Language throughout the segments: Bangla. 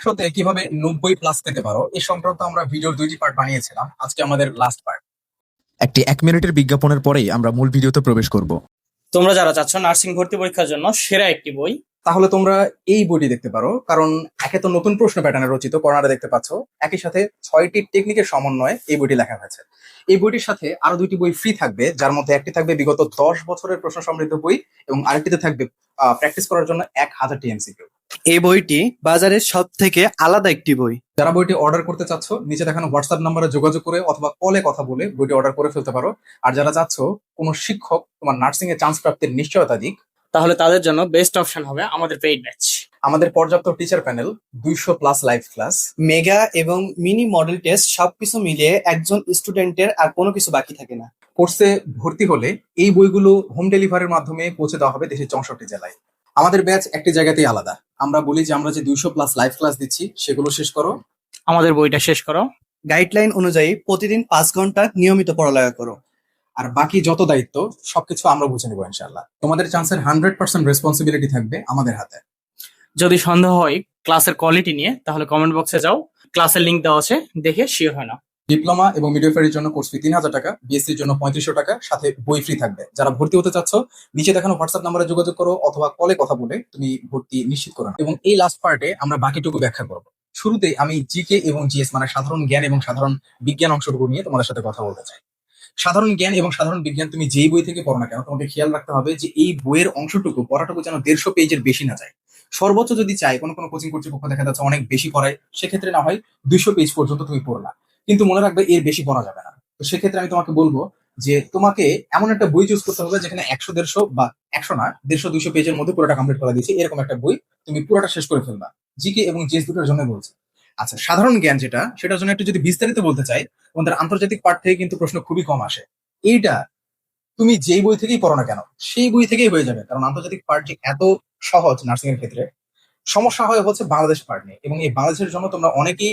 একশোতে কীভাবে নব্বই প্লাস পেতে পারো এই সংক্রান্ত আমরা ভিডিওর দুইটি পার্ট বানিয়েছিলাম। আজকে আমাদের লাস্ট পার্ট একটি এক মিনিটের বিজ্ঞাপনের পরেই আমরা মূল ভিডিওতে প্রবেশ করব। তোমরা যারা চাচ্ছ নার্সিং ভর্তি পরীক্ষার জন্য সেরা একটি বই তাহলে তোমরা এই বইটি দেখতে পারো কারণ একে তো নতুন প্রশ্ন প্যাটার্নে রচিত কর্নারে দেখতে পাচ্ছ। একই সাথে ছয়টি টেকনিকের সমন্বয়ে এই বইটি লেখা হয়েছে। এই বইটির সাথে আরও দুইটি বই ফ্রি থাকবে যার মধ্যে একটি থাকবে বিগত দশ বছরের প্রশ্ন সমৃদ্ধ বই এবং আরেকটিতে থাকবে প্র্যাকটিস করার জন্য এক হাজার টিএমসিকিউ এই বইটি বাজারের সব থেকে আলাদা একটি বই। যারা বইটি অর্ডার করতে চাচ্ছ নিচে দেখানো হোয়াটসঅ্যাপ নাম্বারে যোগাযোগ করে অথবা কলে কথা বলে বইটি অর্ডার করে ফেলতে পারো। আর যারা চাচ্ছ কোনো শিক্ষক তোমার নার্সিং এ চান্স প্রাপ্তির নিশ্চয়তা দিক তাহলে তাদের জন্য বেস্ট অপশন হবে আমাদের পেইড ব্যাচ আমাদের পর্যাপ্ত টিচার প্যানেল দুইশো প্লাস লাইভ ক্লাস মেগা এবং মিনি মডেল টেস্ট সবকিছু মিলিয়ে একজন স্টুডেন্টের আর কোনো কিছু বাকি থাকে না। কোর্সে ভর্তি হলে এই বইগুলো হোম ডেলিভারির মাধ্যমে পৌঁছে দেওয়া হবে দেশের চৌষট্টি জেলায়। আমাদের ব্যাচ একটি জায়গাতেই আলাদা। আমরা বলি যে আমরা যে দুইশো প্লাস লাইভ ক্লাস দিচ্ছি সেগুলো শেষ করো। আমাদের বইটা শেষ করো। গাইডলাইন অনুযায়ী প্রতিদিন পাঁচ ঘণ্টা নিয়মিত পড়ালেখা করো। আর বাকি যত দায়িত্ব সবকিছু আমরা বুঝে নেব ইনশাল্লাহ তোমাদের চান্সের হান্ড্রেড পার্সেন্ট রেসপন্সিবিলিটি থাকবে আমাদের হাতে। যদি সন্দেহ হয় ক্লাসের কোয়ালিটি নিয়ে তাহলে কমেন্ট বক্সে যাও। ক্লাসের লিংক দেওয়া আছে দেখে শিওর হয় না। ডিপ্লোমা এবং মিডিওফারির জন্য কোর্স ফি তিন হাজার টাকা বিএসসির জন্য পঁয়ত্রিশশো টাকা, সাথে বই ফ্রি থাকবে। যারা ভর্তি হতে চাচ্ছ, নিচে দেখানো হোয়াটসঅ্যাপ নাম্বারে যোগাযোগ করো অথবা কলে কথা বলে তুমি ভর্তি নিশ্চিত করো। এবং এই লাস্ট পার্টে আমরা বাকিটুকু ব্যাখ্যা করব। শুরুতে আমি জিকে এবং জিএস মানে সাধারণ জ্ঞান এবং সাধারণ বিজ্ঞান অংশটুকু নিয়ে তোমাদের সাথে কথা বলতে চাই। সাধারণ জ্ঞান এবং সাধারণ বিজ্ঞান তুমি যেই বই থেকে পড়ো না কেন, তোমাকে খেয়াল রাখতে হবে যে এই বইয়ের অংশটুকু, পড়াটুকু যেন দেড়শো পেজের বেশি না যায়। সর্বোচ্চ যদি চাই কোনো কোনো কোচিং কর্তৃপক্ষ দেখা যাচ্ছে অনেক বেশি পড়ায়, সেক্ষেত্রে না হয় দুইশো পেজ পর্যন্ত তুমি পড়লা। কিন্তু মনে রাখবে এর বেশি পড়া যাবে না। তো সেক্ষেত্রে আমি তোমাকে বলব যে তোমাকে এমন একটা বই চুজ করতে হবে যেখানে একশো, দেড়শো বা একশো না, দেড়শো, দুইশো পেজের মধ্যে পুরোটা কমপ্লিট করে দিয়েছে। এরকম একটা বই তুমি পুরোটা শেষ করে ফেলবা। জিকে এবং জিএস দুটোর জন্য বলছি। আচ্ছা সাধারণ জ্ঞান যেটা, সেটার জন্য একটু যদি বিস্তারিত বলতে চাই, তোমাদের আন্তর্জাতিক পাঠ থেকে কিন্তু প্রশ্ন খুবই কম আসে। এইটা তুমি যেই বই থেকেই পড়ো না কেন, সেই বই থেকেই হয়ে যাবে। কারণ আন্তর্জাতিক পাঠ যে এত সহজ নার্সিং এর ক্ষেত্রে সমস্যা হয় হচ্ছে বাংলাদেশ পার্ট নিয়ে। এবং এই বাংলাদেশের জন্য তোমরা অনেকেই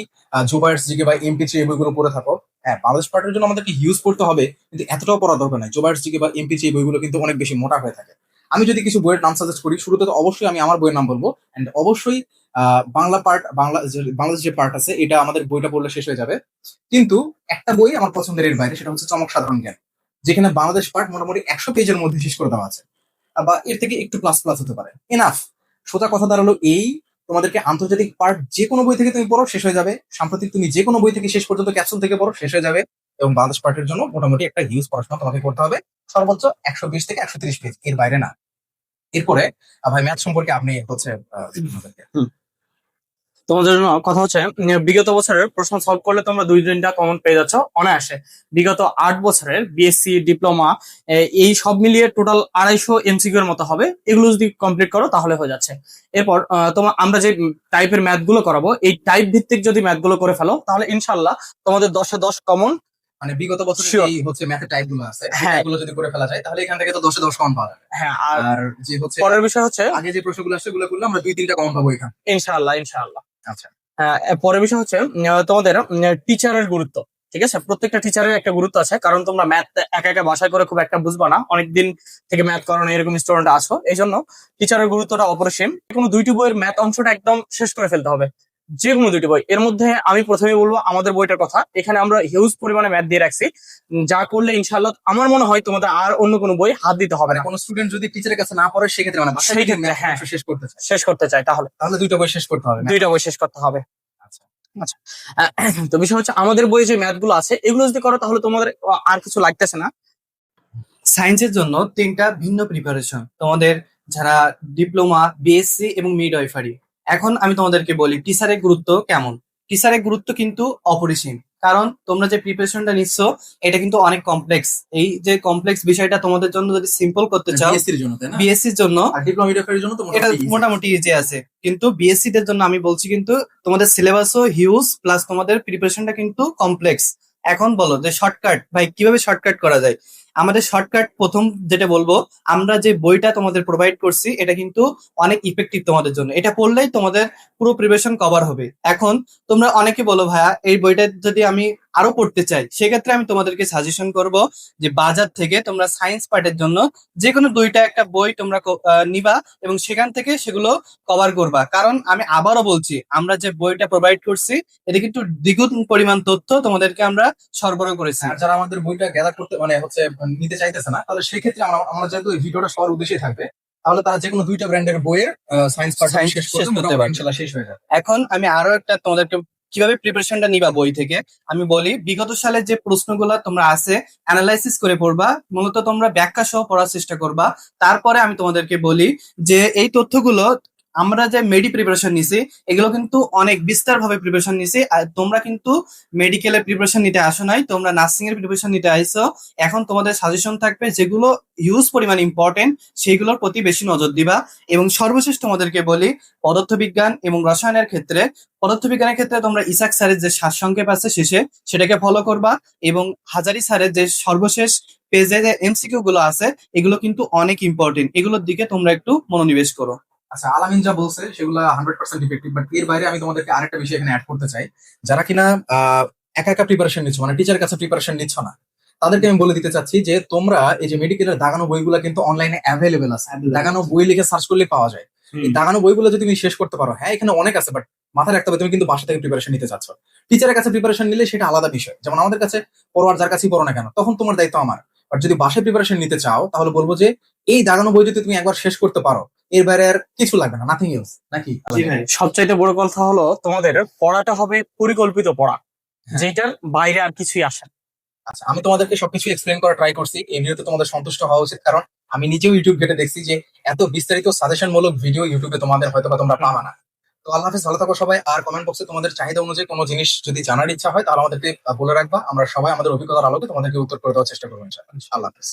জোবায়ার্স জিকে বা এমপি এই বইগুলো পড়ে থাকো। হ্যাঁ বাংলাদেশ পার্টের জন্য আমাদেরকে হিউজ করতে হবে, কিন্তু এতটাও পড়া দরকার নাই। জোবায়ার্স জিকে বা এমপি থ্রি বইগুলো কিন্তু অনেক বেশি মোটা হয়ে থাকে। আমি যদি কিছু বইয়ের নাম সাজেস্ট করি, শুরুতে তো অবশ্যই আমি আমার বইয়ের নাম বলব। অ্যান্ড অবশ্যই বাংলা পার্ট বাংলা বাংলাদেশ যে পার্ট আছে, এটা আমাদের বইটা পড়লে শেষ হয়ে যাবে। কিন্তু একটা বই আমার পছন্দের এর বাইরে, সেটা হচ্ছে চমক সাধারণ জ্ঞান। যেখানে বাংলাদেশ পার্ট মোটামুটি একশো পেজের মধ্যে শেষ করে দেওয়া আছে। বা এর থেকে একটু প্লাস প্লাস হতে পারে। এনাফ সোজা কথা দাঁড়াল এই, তোমাদেরকে আন্তর্জাতিক পার্ট যে কোনো বই থেকে তুমি পড়ো, শেষ হয়ে যাবে। সাম্প্রতিক তুমি যে কোনো বই থেকে শেষ পর্যন্ত ক্যাপসুল থেকে পড়ো, শেষ হয়ে যাবে। এবং বাংলাদেশ পার্টের জন্য মোটামুটি একটা হিউজ পড়াশোনা তোমাকে করতে হবে। সর্বোচ্চ একশো বিশ থেকে একশো তিরিশ পেজ এর বাইরে না। এরপরে ভাই ম্যাথ সম্পর্কে আপনি হচ্ছে তোমাদের জন্য কথা হচ্ছে বিগত বছরের প্রশ্ন সলভ করলে তোমরা দুই তিনটা কমন পেয়ে যাচ্ছ অনায়াসে। বিগত আট বছরের বিএসসি ডিপ্লোমা এই সব মিলিয়ে টোটাল আড়াইশো এমসিকিউ এর মতো হবে। এগুলো যদি কমপ্লিট করো তাহলে হয়ে যাচ্ছে। এরপর তোমার আমরা যে টাইপের ম্যাথগুলো করাবো এই টাইপ ভিত্তিক যদি ম্যাথগুলো করে ফেলো তাহলে ইনশাল্লাহ তোমাদের দশে দশ কমন মানে বিগত বছর. এই হচ্ছে ম্যাথের টাইপগুলো আছে হ্যাঁ। এগুলো যদি করে ফেলা যায় তাহলে এখান থেকে তো দশে দশ কমন পাওয়া যাবে। হ্যাঁ আর যে হচ্ছে পরের বিষয় হচ্ছে আগে যে প্রশ্নগুলো আসছে ওগুলো করলে আমরা দুই তিনটা কমন পাবো এখান। ইনশাআল্লাহ ইনশাআল্লাহ। আচ্ছা। পরের বিষয় হচ্ছে তোমাদের টিচারের গুরুত্ব, ঠিক আছে? প্রত্যেকটা টিচারের একটা গুরুত্ব আছে, কারণ তোমরা ম্যাথ একা একা বাসায় করে খুব একটা বুঝবা না। অনেকদিন থেকে ম্যাথ করানো এরকম স্টুডেন্ট আসো এই জন্য টিচারের গুরুত্বটা অপরিসীম। কোনো দুইটি বইয়ের ম্যাথ অংশটা একদম শেষ করে ফেলতে হবে। যে কোনো দুইটি বই। এর মধ্যে আমি প্রথমে বলব আমাদের বইটার কথা। এখানে আমরা হিউজ পরিমাণে ম্যাথ দিয়ে রাখছি। যা করলে ইনশাআল্লাহ আমার মনে হয় তোমাদের আর অন্য কোনো বই হাত দিতে হবে মানে না কোনো স্টুডেন্ট যদি টিচারের কাছে না পড়ে সেক্ষেত্রে মানে বাসায় সেই থেকে ক্ষেত্রে, হ্যাঁ। শেষ করতে চায়। শেষ করতে চাই তাহলে। তাহলে দুইটা বই শেষ করতে হবে দুইটা বই শেষ করতে হবে। আচ্ছা। আচ্ছা। তো বিষয় হচ্ছে আমাদের বইয়ে যে ম্যাথগুলো আছে এগুলো যদি করো তাহলে তোমাদের আর কিছু লাগতেছে না। সায়েন্সের জন্য তিনটা ভিন্ন প্রিপারেশন তোমাদের যারা ডিপ্লোমা বিএসসি এবং মিড মিডওয়াইফারি এখন আমি তোমাদেরকে বলি টিচারের গুরুত্ব কেমন? টিচারের গুরুত্ব কিন্তু অপরিসীম। কারণ তোমরা যে প্রিপারেশনটা নিচ্ছ এটা কিন্তু অনেক কমপ্লেক্স এই যে কমপ্লেক্স বিষয়টা তোমাদের জন্য যদি সিম্পল করতে চাও বিএসসির জন্য তাই না? বিএসসির জন্য আর ডিপ্লোমা মিডিয়াফারের জন্য এটা। মোটামুটি ইজি আছে। কিন্তু বিএসসি দের জন্য আমি বলছি কিন্তু তোমাদের সিলেবাসও হিউজ প্লাস তোমাদের প্রিপারেশনটা কিন্তু কমপ্লেক্স এখন বলো যে শর্টকাট ভাই কীভাবে শর্টকাট করা যায়? আমাদের শর্টকাট প্রথম যেটা বলব, আমরা যে বইটা তোমাদের প্রোভাইড করছি, এটা কিন্তু অনেক ইফেক্টিভ তোমাদের জন্য। এটা পড়লেই তোমাদের পুরো প্রিপারেশন কভার হবে। এখন তোমরা অনেকে বলো, ভাইয়া, এই বইটা যদি আমি আরও পড়তে চাই, সেক্ষেত্রে আমি তোমাদেরকে সাজেশন করব যে বাজার থেকে তোমরা সায়েন্স পার্টের জন্য যে কোনো দুইটা একটা বই তোমরা নিবা এবং সেখান থেকে সেগুলো কভার করবা। কারণ আমি আবারও বলছি, আমরা যে বইটা প্রোভাইড করছি, এটা কিন্তু দ্বিগুণ পরিমাণ তথ্য তোমাদেরকে আমরা সরবরাহ করেছি। যারা আমাদের বইটা গ্যাদার করতে মানে হচ্ছে নিতে চাইতেছে না তাহলে সেক্ষেত্রে আমরা আমরা যেহেতু এই ভিডিওটা সবার উদ্দেশ্যে থাকবে তাহলে তারা যে কোনো দুইটা ব্র্যান্ডের বইয়ের সায়েন্স পার্ট শেষ করতে পারবে। শেষ হয়ে যাবে। এখন আমি আরও একটা তোমাদেরকে কীভাবে প্রিপারেশনটা নিবা বই থেকে? আমি বলি বিগত সালের যে প্রশ্নগুলো তোমরা আছে অ্যানালাইসিস করে পড়বা মূলত তোমরা ব্যাখ্যা সহ পড়ার চেষ্টা করবা। তারপরে আমি তোমাদেরকে বলি যে এই তথ্যগুলো আমরা যে মেডি প্রিপারেশন নিছি, এগুলো কিন্তু অনেক বিস্তার ভাবে প্রিপারেশন নিছি। আর তোমরা কিন্তু মেডিকেলের প্রিপারেশন নিতে আসো নাই, তোমরা নার্সিং এর প্রিপারেশন নিতে আইসো। এখন তোমাদের সাজেশন থাকবে যেগুলো হিউজ পরিমাণ ইম্পর্টেন্ট সেইগুলোর প্রতি বেশি নজর দিবা। এবং সর্বশেষ তোমাদেরকে বলি, পদার্থবিজ্ঞান এবং রসায়নের ক্ষেত্রে, পদার্থবিজ্ঞানের ক্ষেত্রে তোমরা ইসাক স্যারের যে সারসংক্ষেপ আছে শেষে, সেটাকে ফলো করবা। এবং হাজারি স্যারের যে সর্বশেষ পেজে যে এমসিকিউ গুলো আছে, এগুলো কিন্তু অনেক ইম্পর্টেন্ট এগুলোর দিকে তোমরা একটু মনোনিবেশ করো। আচ্ছা আলামিন যা বলছে সেগুলো হান্ড্রেড পার্সেন্ট ইফেক্টিভ বাট এর বাইরে আমি তোমাদেরকে আরেকটা বিষয় এখানে অ্যাড করতে চাই যারা কিনা একা একা প্রিপারেশন নিচ্ছ মানে টিচারের কাছে প্রিপারেশন নিচ্ছ না তাদেরকে আমি বলে দিতে চাচ্ছি যে তোমরা এই যে মেডিকেলের দাগানো বইগুলো কিন্তু অনলাইনে অ্যাভেলেবেল আছে। দাগানো বই লিখে সার্চ করলে পাওয়া যায়। এই দাগানো বইগুলো যদি তুমি শেষ করতে পারো হ্যাঁ এখানে অনেক আছে বাট মাথায় রাখতে হবে তুমি কিন্তু বাসা থেকে প্রিপারেশন নিতে চাচ্ছ। টিচারের কাছে প্রিপারেশন নিলে সেটা আলাদা বিষয়। যেমন আমাদের কাছে পড়ো আর যার কাছেই পড়ো না কেন তখন তোমার দায়িত্ব আমার। বাট যদি বাসায় প্রিপারেশন নিতে চাও তাহলে বলব যে এই দাগানো বই যদি তুমি একবার শেষ করতে পারো। এর বাইরে আর কিছু লাগবে না নাথিং ইউজ নাকি? সবচাইতে বড় কথা হলো তোমাদের পড়াটা হবে পরিকল্পিত পড়া হ্যাঁ। যেটার বাইরে আর কিছুই আসে আচ্ছা আমি তোমাদেরকে সবকিছু এক্সপ্লেন করা ট্রাই করছি এই ভিডিওতে তোমাদের সন্তুষ্ট হওয়া উচিত কারণ আমি নিজেও ইউটিউব ঘেটে দেখছি যে এত বিস্তারিত সাজেশন মূলক ভিডিও ইউটিউবে তোমাদের হয়তো বা তোমরা পাবা না। তো আল্লাহ হাফিজ ভালো থাকো সবাই আর কমেন্ট বক্সে তোমাদের চাহিদা অনুযায়ী কোনো জিনিস যদি জানার ইচ্ছা হয় তাহলে আমাদেরকে বলে রাখবা। আমরা সবাই আমাদের অভিজ্ঞতার আলোকে তোমাদেরকে উত্তর করে দেওয়ার চেষ্টা করব আল্লাহ হাফিজ।